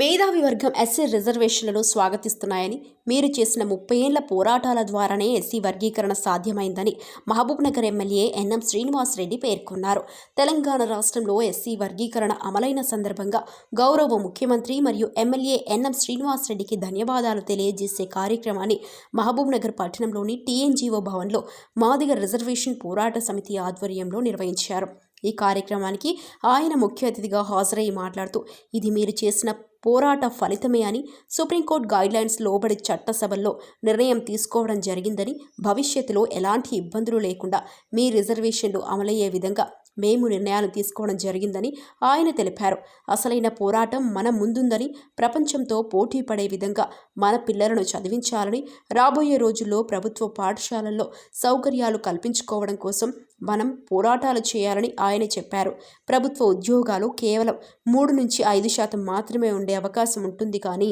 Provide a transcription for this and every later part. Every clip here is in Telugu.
మేధావి వర్గం ఎస్సీ రిజర్వేషన్లను స్వాగతిస్తున్నాయని మీరు చేసిన ముప్పై ఏళ్ళ పోరాటాల ద్వారానే ఎస్సీ వర్గీకరణ సాధ్యమైందని మహబూబ్నగర్ ఎమ్మెల్యే ఎన్ఎం శ్రీనివాసరెడ్డి పేర్కొన్నారు. తెలంగాణ రాష్ట్రంలో ఎస్సీ వర్గీకరణ అమలైన సందర్భంగా గౌరవ ముఖ్యమంత్రి మరియు ఎమ్మెల్యే ఎన్ఎం శ్రీనివాసరెడ్డికి ధన్యవాదాలు తెలియజేసే కార్యక్రమాన్ని మహబూబ్నగర్ పట్టణంలోని టీఎన్జీఓ భవన్లో మాదిగ రిజర్వేషన్ పోరాట సమితి ఆధ్వర్యంలో నిర్వహించారు. ఈ కార్యక్రమానికి ఆయన ముఖ్య అతిథిగా హాజరై మాట్లాడుతూ ఇది మీరు చేసిన పోరాట ఫలితమే అని సుప్రీంకోర్టు గైడ్లైన్స్ లోబడి చట్టసభల్లో నిర్ణయం తీసుకోవడం జరిగిందని భవిష్యత్తులో ఎలాంటి ఇబ్బందులు లేకుండా మీ రిజర్వేషన్లు అమలయ్యే విధంగా మేము నిర్ణయాలు తీసుకోవడం జరిగిందని ఆయన తెలిపారు. అసలైన పోరాటం మన ముందుందని ప్రపంచంతో పోటీ పడే విధంగా మన పిల్లలను చదివించాలని రాబోయే రోజుల్లో ప్రభుత్వ పాఠశాలల్లో సౌకర్యాలు కల్పించుకోవడం కోసం మనం పోరాటాలు చేయాలని ఆయన చెప్పారు. ప్రభుత్వ ఉద్యోగాలు కేవలం మూడు నుంచి ఐదు శాతం మాత్రమే ఉండే అవకాశం ఉంటుంది కానీ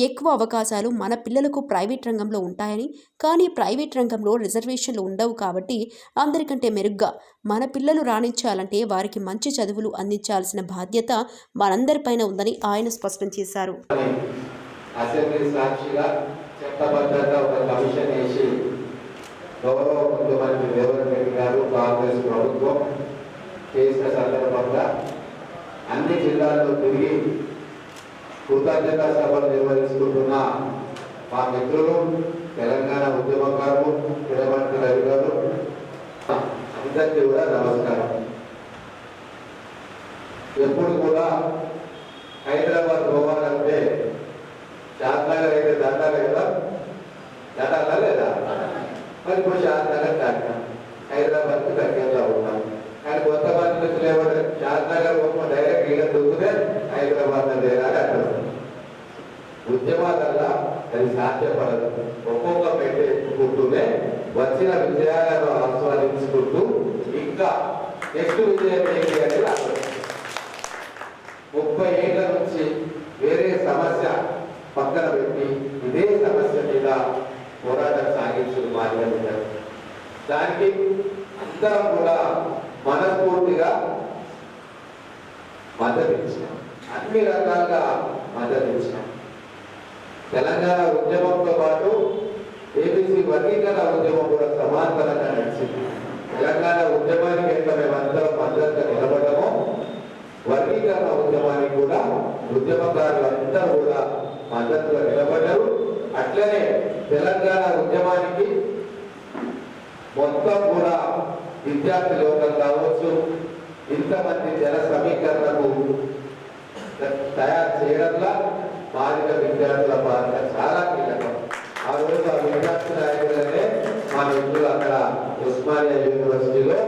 ఎక్కువ అవకాశాలు మన పిల్లలకు ప్రైవేట్ రంగంలో ఉంటాయని కానీ ప్రైవేట్ రంగంలో రిజర్వేషన్లు ఉండవు కాబట్టి అందరికంటే మెరుగ్గా మన పిల్లలు రాణించాలంటే వారికి మంచి చదువులు అందించాల్సిన బాధ్యత మనందరిపైన ఉందని ఆయన స్పష్టం చేశారు. అసెంబ్లీ సాక్షిగా చట్టబద్ధత ఒక కమిషన్ వేసి గౌరవ ముఖ్యమంత్రి పెట్టినారు? రెడ్డి కాంగ్రెస్ ప్రభుత్వం చేసిన సందర్భంగా అన్ని జిల్లాల్లో తిరిగి కృతజ్ఞత సభలు నిర్వహించుకుంటున్న మా మిత్రులు తెలంగాణ ఉద్యమకారులు తిరుమల రవి గారు అందరికీ కూడా నమస్కారం. ఎప్పుడు కూడా హైదరాబాద్ పోవాలంటే శాంతనగర్ అయితే దాటాలి కదా దాటాలా లేదా మరి ఇప్పుడు శాంతనగర్ దాటాం హైదరాబాద్కి దగ్గరలో ఉన్నాం కానీ కొత్త మంది నుంచి లేవంటే శాంతనగర్ పోకుండా డైరెక్ట్ ఈడ దొరికితే హైదరాబాద్ లేదా ఉద్యమాలల్లా అది సాధ్యపడదు. ఒక్కొక్క పెట్టేసుకుంటూనే వచ్చిన విజయాలను ఆస్వాదించుకుంటూ ఇంకా నెక్స్ట్ విజయం ఏంటి అంటే ఆలోచన ముప్పై ఏళ్ళ నుంచి వేరే సమస్య పక్కన పెట్టి ఇదే సమస్య మీద పోరాటం సాగించిన మార్గం దానికి అందరం కూడా మనస్ఫూర్తిగా మద్దతు ఇచ్చినాం అన్ని రకాలుగా మద్దతు ఇచ్చినాం తెలంగాణ ఉద్యమంతో పాటు ఏబీసీ వర్గీకరణ ఉద్యమం కూడా సమాంతరంగా నడిచింది. తెలంగాణ ఉద్యమానికి ఎంత మేమందరం మద్దతుగా నిలబడమో వర్గీకరణ ఉద్యమానికి కూడా ఉద్యమకారులు అందరూ కూడా మద్దతుగా నిలబడ్డారు. అట్లనే తెలంగాణ ఉద్యమానికి మొత్తం కూడా విద్యార్థి లోకం కావచ్చు ఇంతమంది జన సమీకరణకు తయారు చేయడంలో బాలిక విద్యార్థుల పాత్ర చాలా కీలకం. ఆ రోజు ఆ విద్యార్థి నాయకులనే మా మిత్రులు అక్కడ ఉస్మానియా యూనివర్సిటీలో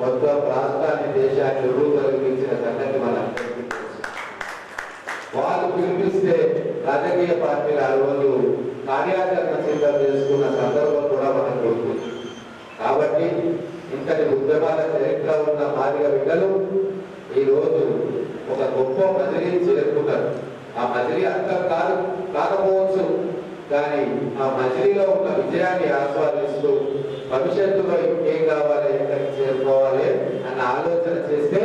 మొత్తం రాష్ట్రాన్ని దేశాన్ని రూపొందించిన సంగతి మనం వాళ్ళు పిలిపిస్తే రాజకీయ పార్టీలు ఆ రోజు కార్యాచరణ సిద్ధం చేసుకున్న సందర్భం కూడా మనకు కాబట్టి ఇంతటి ఉద్యమాల చరిత్ర ఉన్న మాదిగ బిడ్డలు ఈ రోజు ఒక గొప్ప మజిలీ చేరుకున్నారు ఆ మజిలీ అర్థం కాదు కాకపోవచ్చు కానీ ఆ మజిలీలో ఉన్న విజయాన్ని ఆస్వాదిస్తూ భవిష్యత్తులో ఇంకేం కావాలి ఎక్కడికి చేరుకోవాలి అన్న ఆలోచన చేస్తే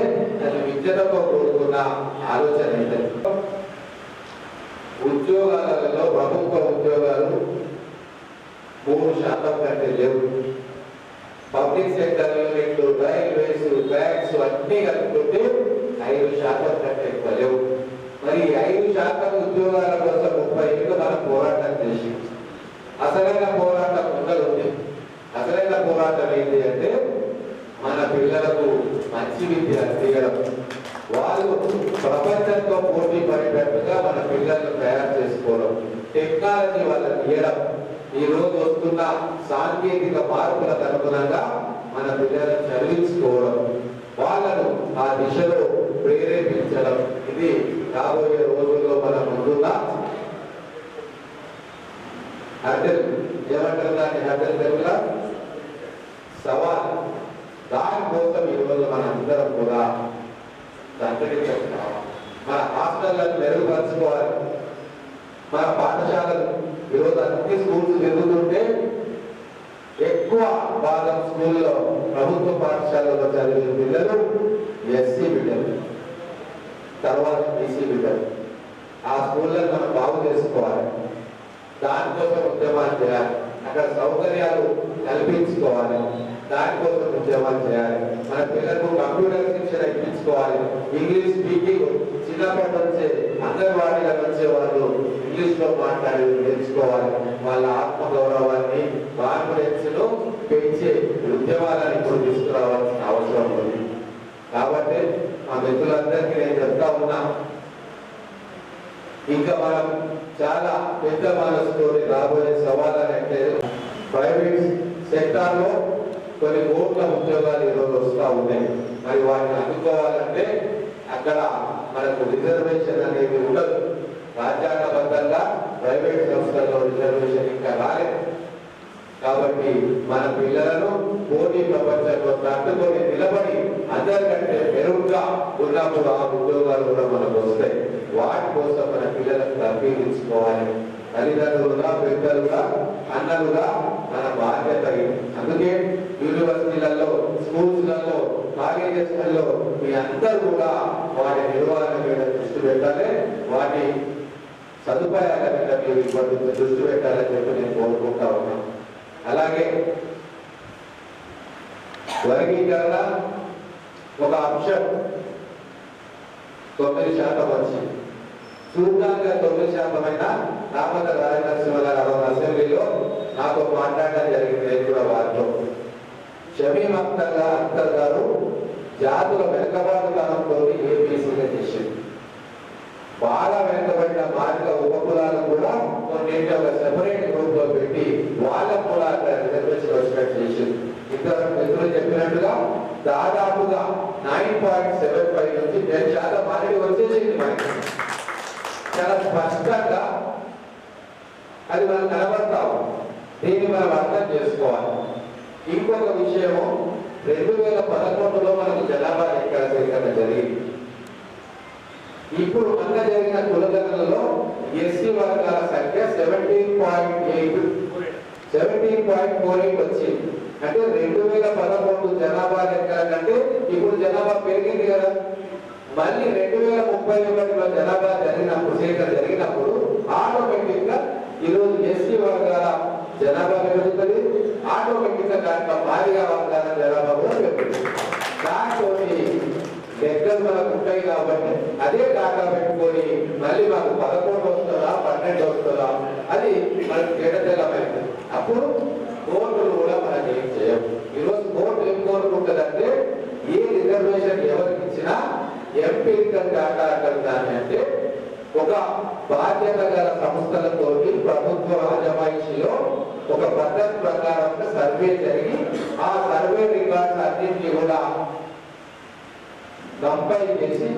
అది విద్యతో కూడుకున్న ఆలోచన అయితే. ఉద్యోగాలలో ప్రభుత్వ ఉద్యోగాలు మూడు శాతం కంటే లేవు. పబ్లిక్ సెక్టర్ యూనిట్లు రైల్వేస్ బ్యాంక్స్ అన్ని కలుపుకుంటే ఐదు శాతం కంటే ఎక్కువ లేవు. మరి ఐదు శాతం ఉద్యోగాల కోసం ముప్పై ఏళ్ళు మనం పోరాటం చేసి అసలైన పోరాటం ఉండదు. అసలైన పోరాటం ఏంటి అంటే మన పిల్లలకు మంచి విద్య తీయడం వాళ్ళు ప్రపంచంతో పోటీ పడేటట్టుగా మన పిల్లలను తయారు చేసుకోవడం. టెక్నాలజీ వాళ్ళకి ఇవ్వడం ఈ రోజు వస్తున్న సాంకేతిక మార్పుల అనుగుణంగా మన పిల్లలను చదివించుకోవడం వాళ్ళను ఆ దిశలో ప్రేరేపించడం. ఇది రాబోయే రోజుల్లో మన ముందున్న హర్డల్. ఏమంటారు దాన్ని హర్డల్ తెలుగులా? సవాల్. దానికోసం ఈరోజు మన అందరం కూడా సంఘటించాలి మన హాస్టళ్ళను మెరుగుపరచుకోవాలి. మన పాఠశాలలు ఈరోజు అన్ని స్కూల్స్ జరుగుతుంటే ఎక్కువ భాగం స్కూల్లో ప్రభుత్వ పాఠశాలలో చదివిన పిల్లలు ఎస్సీ బిడ్డలు తర్వాత బీసీ బిడ్డలు. ఆ స్కూళ్ళని మనం బాగు చేసుకోవాలి. దానికోసం ఉద్యమాలు చేయాలి. అక్కడ సౌకర్యాలు కల్పించుకోవాలి. దానికోసం ఉద్యమాలు చేయాలి. మన పిల్లలకు కంప్యూటర్ శిక్షణ ఇప్పించుకోవాలి. ఇంగ్లీష్ స్పీకింగ్ చిన్నప్పటి నుంచే అంగన్వాడీల నుంచే వాళ్ళు ఇంగ్లీష్లో మాట్లాడి నేర్చుకోవాలి. వాళ్ళ ఆత్మగౌరవాన్ని కాన్ఫిడెన్స్ను పెంచే ఉద్యమాలను ఇప్పుడు తీసుకురావాల్సిన అవసరం ఉంది. కాబట్టి మా మిత్రులందరికీ నేను చెప్తా ఉన్నా ఇంకా మనం చాలా పెద్ద మనసుతో రాబోయే సవాళ్ళని అంటే ప్రైవేట్ సెక్టార్లో కొన్ని కోట్ల ఉద్యోగాలు ఈరోజు వస్తూ ఉన్నాయి. మరి వాటిని అందుకోవాలంటే అక్కడ మనకు రిజర్వేషన్ అనేది ఉండదు. రాజ్యాంగబద్ధంగా ప్రైవేట్ సంస్థల్లో రిజర్వేషన్ ఇంకా రాలేదు. కాబట్టి మన పిల్లలను పోటీ ప్రపంచంలో తట్టుకొని నిలబడి అందరికంటే మెరుగ్గా ఉన్నప్పుడు ఆ ఉద్యోగాలు కూడా మనకు వస్తాయి. వాటి కోసం మన పిల్లలకు తప్పించుకోవాలి. తల్లిదండ్రులుగా పెద్దలుగా అన్నలుగా మన బాధ్యత అందుకే యూనివర్సిటీలలో స్కూల్స్లలో కాలేజెస్లలో మీ అందరూ కూడా వాటి నిర్వహణ మీద దృష్టి పెట్టాలి. వాటి సదుపాయాల మీద మీరు ఇబ్బంది దృష్టి పెట్టాలని చెప్పి నేను కోరుకుంటా ఉన్నాను. అలాగే వర్గీకరణ ఒక అంశం. తొమ్మిది శాతం వచ్చింది చూడడానికి తొమ్మిది శాతం అయినా రామత రాజనరసింహ గారు అసెంబ్లీలో నాతో మాట్లాడడం జరిగింది. నేను కూడా వారితో షమీం అక్తర్ గారు అఖ్తర్ గారు జాతుల వెనుకబాటుతనంతో ఏపీసీగా చేసింది బాగా వెనుకబడిన మార్గ ఉపకులాలు కూడా కొన్నింటి ఒక సెపరేట్ గ్రూప్లో పెట్టి వాళ్ళ కూడా రిజర్వేషన్ వచ్చినట్టు చేసింది ఇద్దరు మిత్రులు చెప్పినట్టుగా దాదాపుగా నైన్ పాయింట్ సెవెన్ ఫైవ్ నుంచి టెన్ శాతం మారేడు వచ్చేసింది మనకి చాలా స్పష్టంగా అది మనం కనబడతాం దీన్ని మనం అర్థం చేసుకోవాలి. ఇంకొక విషయము రెండు వేల పదకొండులో మనకు జనాభా లెక్కల సేకరణ జరిగింది. ఇప్పుడు మొన్న జరిగిన కులగణనలో ఎస్సీ వర్గాల సంఖ్య seventeen point eight seventeen point four eight వచ్చింది. అంటే రెండు వేల పదకొండు జనాభా లెక్కల కంటే ఇప్పుడు జనాభా పెరిగింది కదా. మళ్ళీ రెండు వేల ముప్పై ఒకటిలో జనాభా జరిగినప్పుడు సేకరణ జరిగినప్పుడు ఆటోమేటిక్గా ఈరోజు ఎస్సీ వర్గాల జనాభా పెరుగుతుంది. ఆటోమేటిక్గా దాంట్లో భారీగా వర్గాల జనాభా కూడా పెరుగుతుంది దాంతో దగ్గర మనకు ఉంటాయి కాబట్టి అదే డాటా పెట్టుకొని మళ్ళీ మాకు పదకొండు వస్తుందా పన్నెండు వస్తుందా అది మనకు తేడతెల్లమైంది అప్పుడు కోర్టులు కూడా మనం ఏం చేయవు. ఈరోజు కోర్టు ఏం కోరుకుంటుందంటే ఏ రిజర్వేషన్ ఎవరికి ఇచ్చినా ఎంపీరికల్ డాటా అంటారు అంటే ఒక బాధ్యత గల సంస్థలతోటి ప్రభుత్వ రాజమాయిషిలో ఒక పద్ధతి ప్రకారం సర్వే జరిగి ఆ సర్వే రికార్డ్స్ అన్నింటినీ కూడా కంపైల్ చేసి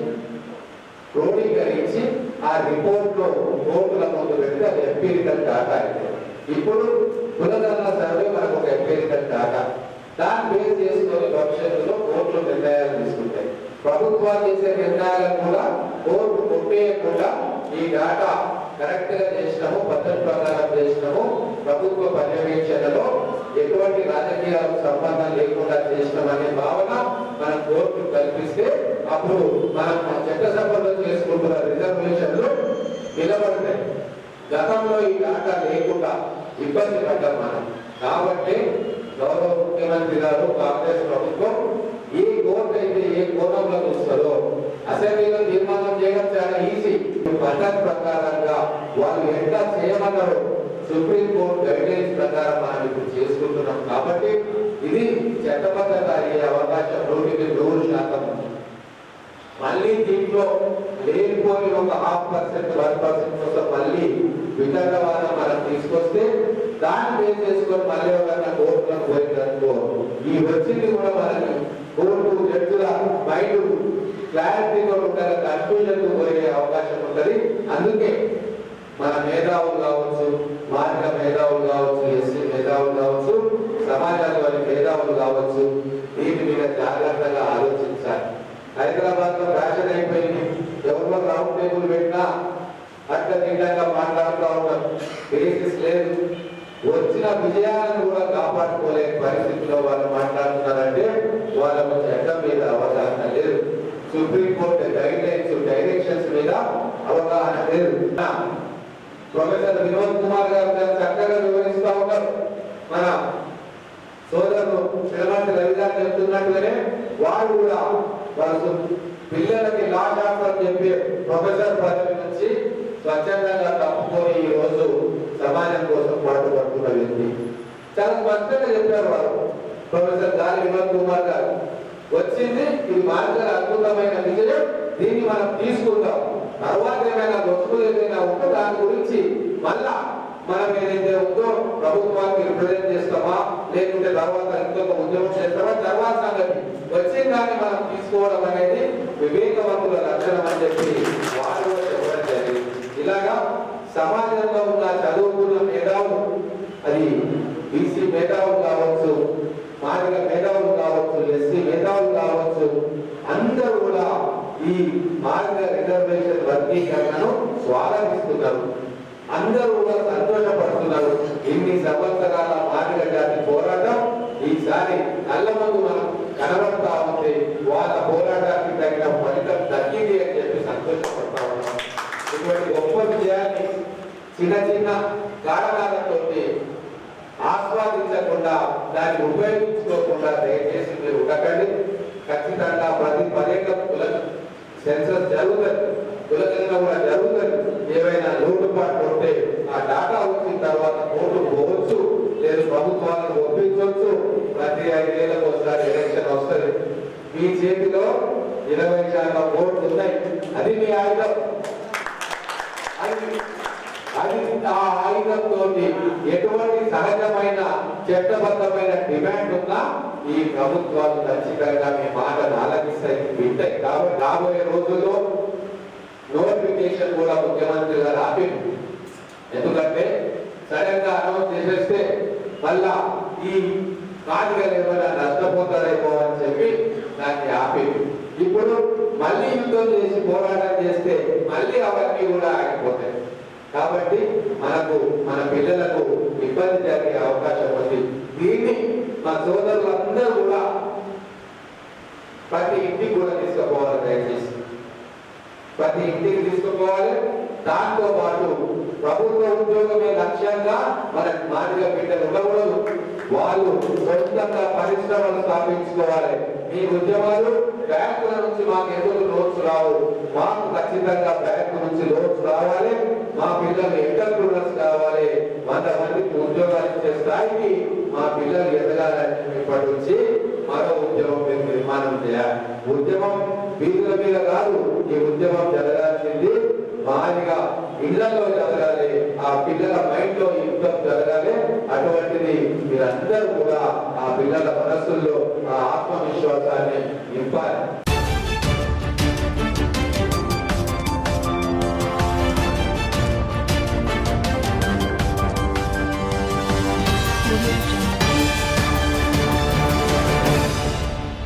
క్రోడీకరించి ఆ రిపోర్ట్లో కోర్టుల ముందు పెట్టి అది ఎంపీరికల్ డాటా ఇప్పుడు కులగణన సర్వే మనకు ఒక ఎంపీరికల్ డాటా. దాన్ని బేస్ చేసుకొని భవిష్యత్తులో కోర్టులు నిర్ణయాలు తీసుకుంటాయి. ప్రభుత్వాలు చేసే నిర్ణయాలను కూడా కోర్టు కొట్టేయకుండా ఈ డాటా కరెక్ట్గా చేసినాము పద్ధతి ప్రకారం చేసినాము ప్రభుత్వ పర్యవేక్షణలో ఎటువంటి రాజకీయాలకు సంబంధం లేకుండా చేసినామనే భావన మన కోర్టు కల్పిస్తే అప్పుడు మనం చట్టసభలో చేసుకుంటున్న రిజర్వేషన్లు నిలబడతాయి. గతంలో ఈ డాటా లేకుండా ఇబ్బంది పడ్డాం మనం. కాబట్టి గౌరవ ముఖ్యమంత్రి గారు కాంగ్రెస్ ప్రభుత్వం ఏ కోర్టు అయితే ఏ కోణంలో చూస్తారో అసెంబ్లీలో చట్టం ప్రకారంగా వాళ్ళు ఎట్లా చేయమన్నారో సుప్రీం కోర్టు గైడ్లైన్స్ ప్రకారం మనం ఇప్పుడు చేసుకుంటున్నాం. కాబట్టి ఇది చట్టబద్ధత అయ్యే అవకాశం నూటికి నూరు శాతం మళ్ళీ దీంట్లో లేనిపోయిన ఒక హాఫ్ పర్సెంట్ వన్ పర్సెంట్ కోసం మళ్ళీ వితండవాదం మనం తీసుకొస్తే దాన్ని బేస్ చేసుకొని మళ్ళీ ఎవరైనా కోర్టులకు పోయిందనుకో ఈ వచ్చింది కూడా మనకి కోర్టు జడ్జుల మైండ్ క్లారిటీగా ఉండాలి కన్ఫ్యూజన్ పోయే అవకాశం ఉంటుంది. అందుకే మన మేధావులు కావచ్చు మార్గ మేధావులు కావచ్చు ఎస్సీ మేధావులు కావచ్చు సమాజంలోని మేధావులు కావచ్చు దీని మీద జాగ్రత్తగా ఆలోచించాలి. హైదరాబాద్లో ఫ్యాషన్ అయిపోయింది. ఎవరిలో రౌండ్ టేబుల్ పెట్టినా అట్ట తిండంగా మాట్లాడుతూ ఉంటారు. బేసిస్ లేదు. వచ్చిన విజయాలను కూడా కాపాడుకోలేని పరిస్థితిలో వాళ్ళు మాట్లాడుతున్నారంటే వాళ్ళకు చట్టం మీద అవగాహన సుప్రీంకోర్టు గైడ్ లైన్స్ డైరెక్షన్స్ మీద అవగాహన లేదు. ప్రొఫెసర్ వినోద్ కుమార్ గారు చక్కగా వివరిస్తూ ఉన్నారు. మన సోదరుడు శ్రీమంతి రవి గారు వారు కూడా వారు పిల్లలకి లా శాస్త్రం చెప్పే ప్రొఫెసర్ పదవి నుంచి స్వచ్ఛందంగా తప్పుకొని ఈ రోజు సమాజం కోసం పాటుపడుతున్న వ్యక్తి. చాలా స్పష్టంగా చెప్పారు వారు. ప్రొఫెసర్ గాలి వినోద్ కుమార్ గారు. వచ్చింది. ఇది మార్గం అద్భుతమైన విజయం దీన్ని మనం తీసుకుంటాం. తర్వాత ఏమైనా వస్తువులు ఏదైనా ఉంటే దాని గురించి మళ్ళా మనం ఏదైతే ఉందో ప్రభుత్వానికి రిప్రజెంట్ చేస్తామా? లేకుంటే తర్వాత ఇంకొక ఉద్యమం చేస్తామా? తర్వాత సంగతి. వచ్చిన దాన్ని మనం తీసుకోవడం అనేది వివేకవంతుల లక్షణం అని చెప్పి వాళ్ళు చెప్పడం జరిగింది. ఇలాగా సమాజంలో ఉన్న చదువుకున్న మేధావులు అది బీసీ మేధావులు కావచ్చు మాదిగ మేధావులు కావచ్చు ఎస్సీ మేధావులు కావచ్చు అందరూ కూడా ఈ మార్గ రిజర్వేషన్ వర్గీకరణను స్వాగతిస్తున్నారు. అందరూ కూడా సంతోషపడుతున్నారు. ఇన్ని సంవత్సరాల మార్గ జాతి పోరాటం ఈసారి నల్ల ముందు మనం కనబడతా ఉంటే వాళ్ళ పోరాటానికి తగిన ఫలితం తగ్గింది అని చెప్పి సంతోషపడతా ఉన్నాం. ఇటువంటి గొప్ప విజయాన్ని చిన్న చిన్న కారణాలతో ఆస్వాదించకుండా దాన్ని ఉపయోగించుకోకుండా దయచేసి మీరు ఉండకండి. ఖచ్చితంగా ప్రతి పదేళ్ళ సెన్సస్ జరుగుతుంది. కులకంగా కూడా జరుగుతుంది. ఏవైనా లోటుపాట్లు ఉంటే ఆ డాటా వచ్చిన తర్వాత కోర్టు పోవచ్చు లేదు ప్రభుత్వాలను ఒప్పించవచ్చు. ప్రతి ఐదేళ్ళకు ఒకసారి ఎలక్షన్ వస్తుంది. మీ చేతిలో ఇరవై శాతం ఓట్లు ఉన్నాయి. అది మీ ఆయుధం. అది ఆ ఆయుధంతో ఎటువంటి సహజమైన చట్టబద్ధమైన డిమాండ్ ఉన్నా ఈ ప్రభుత్వాలు ఖచ్చితంగా మీ మాటను ఆలకిస్తాయి వింటాయి. కాబట్టి రాబోయే రోజుల్లో నోటిఫికేషన్ కూడా ముఖ్యమంత్రి గారు ఆపింది ఎందుకంటే సడన్గా అనౌన్స్ చేసేస్తే మళ్ళా ఈ కాదుగా ఏమైనా నష్టపోతారేమో అని చెప్పి దాన్ని ఆపింది ఇప్పుడు మళ్ళీ యుద్ధం చేసి పోరాటం చేస్తే మళ్ళీ అవన్నీ కూడా ఆగిపోతాయి. కాబట్టి మనకు మన పిల్లలకు ఇబ్బంది జరిగే అవకాశం ఉంది. దీన్ని మా సోదరులందరూ కూడా ప్రతి ఇంటికి కూడా తీసుకుపోవాలి దయచేసి. ప్రతి ఇంటికి తీసుకుపోవాలి. దాంతో పాటు ప్రభుత్వ ఉద్యోగమే లక్ష్యంగా మన మాదిగా బిడ్డలు ఉండకూడదు. వాళ్ళు సొంతంగా పరిశ్రమలు స్థాపించుకోవాలి. మీ ఉద్యమాలు బ్యాంకుల నుంచి మాకు ఎందుకు లోన్స్ రావు. మాకు ఖచ్చితంగా బ్యాంకు నుంచి లోన్స్ రావాలి. మా పిల్లలు ఎంటర్ప్రూనర్స్ కావాలి. వంద మందికి ఉద్యోగాలు ఇచ్చే స్థాయికి మా పిల్లలు ఎదగాలని ఇప్పటి నుంచి మరో ఉద్యమం మీరు నిర్మాణం చేయాలి. ఉద్యమం వీధుల మీద కాదు ఈ ఉద్యమం జరగాల్సింది మాదిగా ఇళ్ళలో జరగాలి. ఆ పిల్లల మైండ్లో యుద్ధం జరగాలి. అటువంటిది మీరందరూ కూడా ఆ పిల్లల మనస్సుల్లో ఆ ఆత్మవిశ్వాసాన్ని నింపాలి.